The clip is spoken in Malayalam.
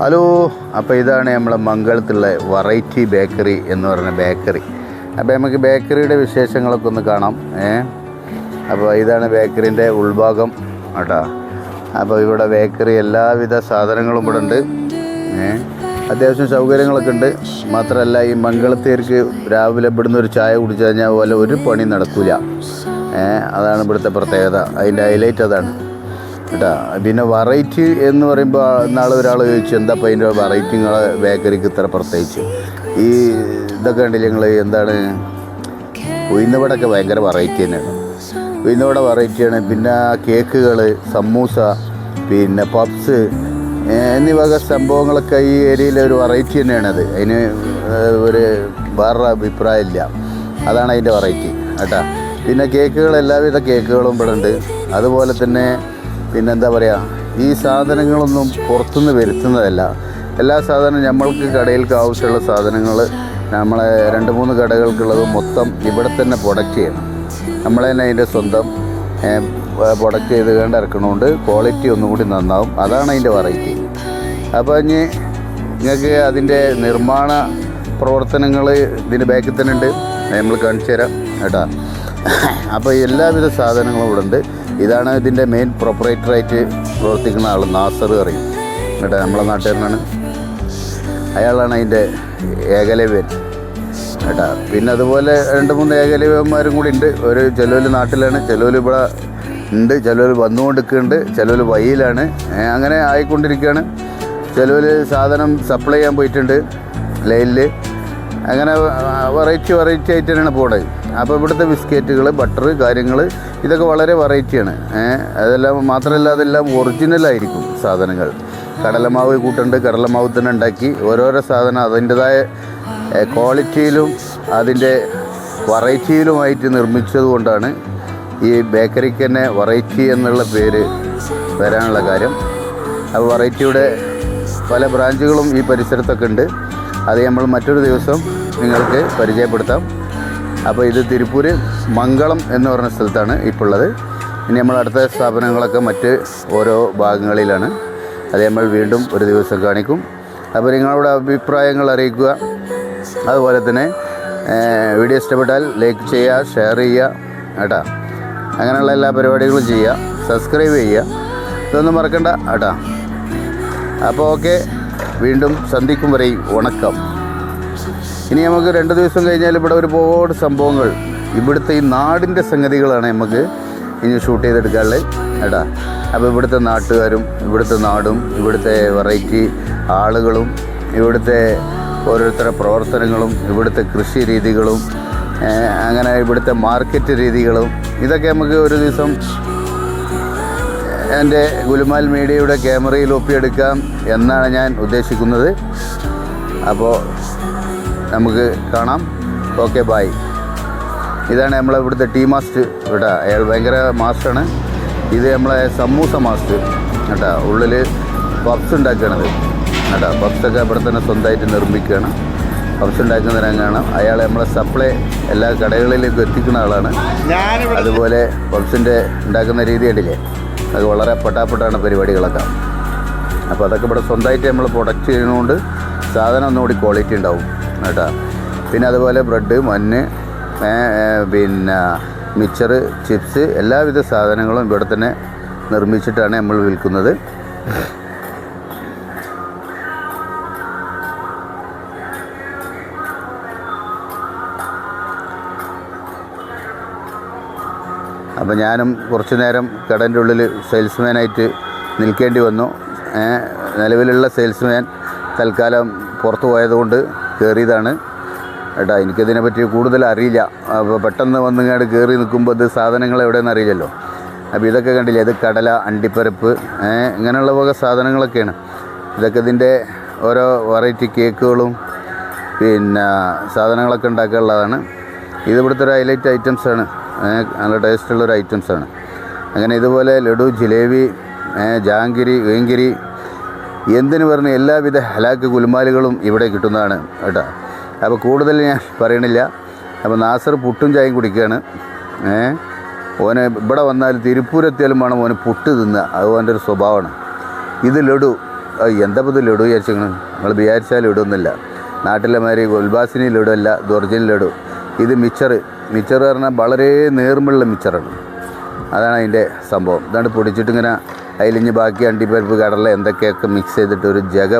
ഹലോ അപ്പോൾ ഇതാണ് നമ്മളെ മംഗളത്തുള്ള വെറൈറ്റി ബേക്കറി എന്ന് പറയുന്ന ബേക്കറി അപ്പോൾ നമുക്ക് ബേക്കറിയുടെ വിശേഷങ്ങളൊക്കെ ഒന്ന് കാണാം ഏ? അപ്പോൾ ഇതാണ് ബേക്കറിന്റെ ഉൾഭാഗം കേട്ടോ. അപ്പോൾ ഇവിടെ ബേക്കറി എല്ലാവിധ സാധനങ്ങളും ഇവിടെ ഉണ്ട് ഏ? അത്യാവശ്യം സൗകര്യങ്ങളൊക്കെ ഉണ്ട്. മാത്രമല്ല ഈ മംഗളത്തേർക്ക് രാവിലെ ഇവിടുന്ന് ഒരു ചായ കുടിച്ചു കഴിഞ്ഞാൽ പോലെ ഒരു പണി നടക്കില്ല അതാണ് ഇവിടുത്തെ പ്രത്യേകത. അതിന്റെ ഹൈലൈറ്റ് അതാണ്. കേട്ടാ പിന്നെ വെറൈറ്റി എന്ന് പറയുമ്പോൾ നാളെ ഒരാൾ ചോദിച്ചു എന്താ അതിന്റെ വെറൈറ്റി നിങ്ങളെ ബേക്കറിക്ക് ഇത്ര പ്രത്യേകിച്ച്? ഈ ഇതൊക്കെ കണ്ടില്ല നിങ്ങൾ എന്താണ്? ഉയർന്നവടൊക്കെ ഭയങ്കര വെറൈറ്റി തന്നെയാണ് ഉയർന്നവട വെറൈറ്റിയാണ് പിന്നെ കേക്കുകൾ സമൂസ പിന്നെ പപ്സ് എന്നീ വക സംഭവങ്ങളൊക്കെ ഈ ഏരിയയിലെ ഒരു വെറൈറ്റി തന്നെയാണത് അതിന് ഒരു വേറെ അഭിപ്രായമില്ല അതാണ് അതിന്റെ വെറൈറ്റി കേട്ടാ? പിന്നെ കേക്കുകൾ എല്ലാവിധ കേക്കുകളും ഇവിടെ ഉണ്ട് അതുപോലെ തന്നെ പിന്നെന്താ പറയുക ഈ സാധനങ്ങളൊന്നും പുറത്തുനിന്ന് വരുത്തുന്നതല്ല. എല്ലാ സാധനവും നമ്മൾക്ക് കടയിൽക്ക് ആവശ്യമുള്ള സാധനങ്ങൾ നമ്മളെ രണ്ട് മൂന്ന് കടകൾക്കുള്ളത് മൊത്തം ഇവിടെ തന്നെ പ്രൊഡക്റ്റ് ചെയ്യണം. നമ്മൾ തന്നെ അതിന്റെ സ്വന്തം പ്രൊഡക്റ്റ് ചെയ്ത് കണ്ട് ഇറക്കണോണ്ട് ക്വാളിറ്റി ഒന്നും കൂടി നന്നാവും. അതാണ് അതിന്റെ വെറൈറ്റി അപ്പോൾ ഇനി നിങ്ങൾക്ക് അതിന്റെ നിർമ്മാണ പ്രവർത്തനങ്ങൾ ഇതിന്റെ ബാക്കിൽ തന്നെ ഉണ്ട്. നമ്മൾ കാണിച്ചു തരാം കേട്ടോ. അപ്പോൾ എല്ലാവിധ സാധനങ്ങളും ഇവിടെ ഉണ്ട് ഇതാണ് ഇതിന്റെ മെയിൻ പ്രൊപ്പറേറ്ററായിട്ട് പ്രവർത്തിക്കുന്ന ആൾ നാസർ പറയും എന്നിട്ട് നമ്മളെ നാട്ടുകാരനാണ്. അയാളാണ് അതിന്റെ ഏകലവ്യൻ. കേട്ടാ പിന്നെ അതുപോലെ രണ്ട് മൂന്ന് ഏകലവ്യന്മാരും കൂടി ഉണ്ട്. ഒരു ചിലവർ നാട്ടിലാണ് ചിലവർ ഇവിടെ ഉണ്ട് ചിലവർ വന്നുകൊണ്ടിരിക്കുന്നുണ്ട് ചിലവർ വഴിയിലാണ്. അങ്ങനെ ആയിക്കൊണ്ടിരിക്കുകയാണ്. ചിലവർ സാധനം സപ്ലൈ ചെയ്യാൻ പോയിട്ടുണ്ട് ലൈനിൽ അങ്ങനെ വെറൈറ്റി വെറൈറ്റി ആയിട്ട് തന്നെയാണ് പോണത്. അപ്പോൾ ഇവിടുത്തെ ബിസ്ക്കറ്റുകൾ ബട്ടർ കാര്യങ്ങൾ ഇതൊക്കെ വളരെ വെറൈറ്റിയാണ് അതെല്ലാം മാത്രമല്ല അതെല്ലാം ഒറിജിനലായിരിക്കും സാധനങ്ങൾ. കടലമാവ് കൂട്ടുണ്ട് കടലമാവ് തന്നെ ഉണ്ടാക്കി. ഓരോരോ സാധനം അതിന്റെതായ ക്വാളിറ്റിയിലും അതിന്റെ വെറൈറ്റിയിലുമായിട്ട് നിർമ്മിച്ചത് കൊണ്ടാണ് ഈ ബേക്കറിക്ക് തന്നെ വെറൈറ്റി എന്നുള്ള പേര് വരാനുള്ള കാര്യം. അപ്പോൾ വെറൈറ്റിയുടെ പല ബ്രാഞ്ചുകളും ഈ പരിസരത്തൊക്കെ ഉണ്ട്. അത് നമ്മൾ മറ്റൊരു ദിവസം നിങ്ങൾക്ക് പരിചയപ്പെടുത്താം. അപ്പോൾ ഇത് തിരുപ്പൂർ മംഗളം എന്ന് പറഞ്ഞ സ്ഥലത്താണ് ഇപ്പോൾ ഉള്ളത് ഇനി നമ്മൾ അടുത്ത സ്ഥാപനങ്ങളൊക്കെ മറ്റ് ഓരോ ഭാഗങ്ങളിലാണ്. അത് നമ്മൾ വീണ്ടും ഒരു ദിവസം കാണിക്കും. അപ്പോൾ നിങ്ങളുടെ അഭിപ്രായങ്ങൾ അറിയിക്കുക. അതുപോലെ തന്നെ വീഡിയോ ഇഷ്ടപ്പെട്ടാൽ ലൈക്ക് ചെയ്യുക ഷെയർ ചെയ്യുക കേട്ടോ. അങ്ങനെയുള്ള എല്ലാ പരിപാടികളും ചെയ്യുക. സബ്സ്ക്രൈബ് ചെയ്യുക. ഇതൊന്നും മറക്കണ്ട കേട്ടോ. അപ്പോൾ ഓക്കെ. വീണ്ടും സന്ധിക്കും വരെ വണക്കം. ഇനി നമുക്ക് രണ്ട് ദിവസം കഴിഞ്ഞാൽ ഇവിടെ ഒരുപാട് സംഭവങ്ങൾ. ഇവിടുത്തെ ഈ നാടിന്റെ സംഗതികളാണ് നമുക്ക് ഇനി ഷൂട്ട് ചെയ്തെടുക്കാനുള്ളത്. കേട്ടാ അപ്പോൾ ഇവിടുത്തെ നാട്ടുകാരും ഇവിടുത്തെ നാടും ഇവിടുത്തെ വെറൈറ്റി ആളുകളും ഇവിടുത്തെ ഓരോരുത്തരുടെ പ്രവർത്തനങ്ങളും ഇവിടുത്തെ കൃഷി രീതികളും അങ്ങനെ ഇവിടുത്തെ മാർക്കറ്റ് രീതികളും ഇതൊക്കെ നമുക്ക് ഒരു ദിവസം എന്റെ ഗുലുമാൽ മീഡിയയുടെ ക്യാമറയിൽ ഒപ്പിയെടുക്കാം എന്നാണ് ഞാൻ ഉദ്ദേശിക്കുന്നത്. അപ്പോൾ നമുക്ക് കാണാം. ഓക്കെ ബായ് ഇതാണ് നമ്മളെ ഇവിടുത്തെ ടീ മാസ്റ്റ് കേട്ടോ. അയാൾ ഭയങ്കര മാസ്റ്ററാണ്. ഇത് നമ്മളെ സമൂസ മാസ്റ്റ് കേട്ടോ. ഉള്ളിൽ പപ്സ് ഉണ്ടാക്കണത് കേട്ടോ. പപ്സൊക്കെ ഇവിടെ തന്നെ സ്വന്തമായിട്ട് നിർമ്മിക്കുകയാണ്. പപ്സ് ഉണ്ടാക്കുന്ന രംഗമാണ്. അയാൾ നമ്മളെ സപ്ലൈ എല്ലാ കടകളിലേക്കും എത്തിക്കുന്ന ആളാണ്. അതുപോലെ പപ്സിന്റെ ഉണ്ടാക്കുന്ന രീതി കണ്ടില്ലേ? അത് വളരെ പെട്ടാപ്പെട്ടാണ് പരിപാടികളൊക്കെ. അപ്പോൾ അതൊക്കെ ഇവിടെ സ്വന്തമായിട്ട് നമ്മൾ പ്രൊഡക്റ്റ് ചെയ്യുന്നതുകൊണ്ട് സാധനം ഒന്നുകൂടി ക്വാളിറ്റി ഉണ്ടാവും കേട്ടോ. പിന്നെ അതുപോലെ ബ്രെഡ് മഞ്ഞ് പിന്നെ മിച്ചർ ചിപ്സ് എല്ലാവിധ സാധനങ്ങളും ഇവിടെ തന്നെ നിർമ്മിച്ചിട്ടാണ് നമ്മൾ വിൽക്കുന്നത്. അപ്പോൾ ഞാനും കുറച്ചു നേരം കടന്റെ ഉള്ളിൽ സെയിൽസ്മാനായിട്ട് നിൽക്കേണ്ടി വന്നു. നിലവിലുള്ള സെയിൽസ്മാൻ തൽക്കാലം പുറത്തു പോയതുകൊണ്ട് കയറിയതാണ് ഏട്ടാ എനിക്കതിനെ പറ്റി കൂടുതൽ അറിയില്ല. അപ്പോൾ പെട്ടെന്ന് വന്നിങ്ങാട് കയറി നിൽക്കുമ്പോൾ ഇത് സാധനങ്ങൾ എവിടെയെന്ന് അറിയില്ലല്ലോ. അപ്പോൾ ഇതൊക്കെ കണ്ടില്ലേ ഇത് കടല അണ്ടിപ്പരപ്പ് ഇങ്ങനെയുള്ള വക സാധനങ്ങളൊക്കെയാണ്. ഇതൊക്കെ ഇതിന്റെ ഓരോ വെറൈറ്റി കേക്കുകളും പിന്നെ സാധനങ്ങളൊക്കെ ഉണ്ടാക്കാനുള്ളതാണ്. ഇത് ഇവിടുത്തെ ഒരു ഹൈലൈറ്റ് ഐറ്റംസാണ് നല്ല ടേസ്റ്റുള്ളൊരു ഐറ്റംസാണ് അങ്ങനെ ഇതുപോലെ ലഡു ജിലേബി ജാങ്കിരി വേങ്കിരി എന്തിനു പറഞ്ഞ എല്ലാവിധ ഹലാക്ക് കുലുമാലുകളും ഇവിടെ കിട്ടുന്നതാണ് കേട്ടോ. അപ്പോൾ കൂടുതൽ ഞാൻ പറയണില്ല. അപ്പോൾ നാസർ പുട്ടും ചായയും കുടിക്കുകയാണ്. ഓനെ ഇവിടെ വന്നാൽ തിരുപ്പൂരെത്തിയാലും വേണം ഓന് പുട്ട് തിന്നുക അത് ഓന്റെ ഒരു സ്വഭാവമാണ്. ഇത് ലഡു. എന്താ ഇത് ലഡു വിചാരിച്ചു നിങ്ങൾ വിചാരിച്ചാൽ ലഡു ഒന്നുമില്ല. നാട്ടിലെ മാതിരി ഉൽബാസിനി ലഡു അല്ല ദോർജിൻ ലഡു. ഇത് മിച്ചർ മിച്ചർ പറഞ്ഞാൽ വളരെ നേർമുള്ള മിച്ചറാണ് അതാണ് അതിന്റെ സംഭവം. ഇതാണ് പൊടിച്ചിട്ടിങ്ങനെ അതിലിഞ്ഞ് ബാക്കി അണ്ടിപ്പരിപ്പ് കടല എന്തൊക്കെയൊക്കെ മിക്സ് ചെയ്തിട്ട് ഒരു ജഗ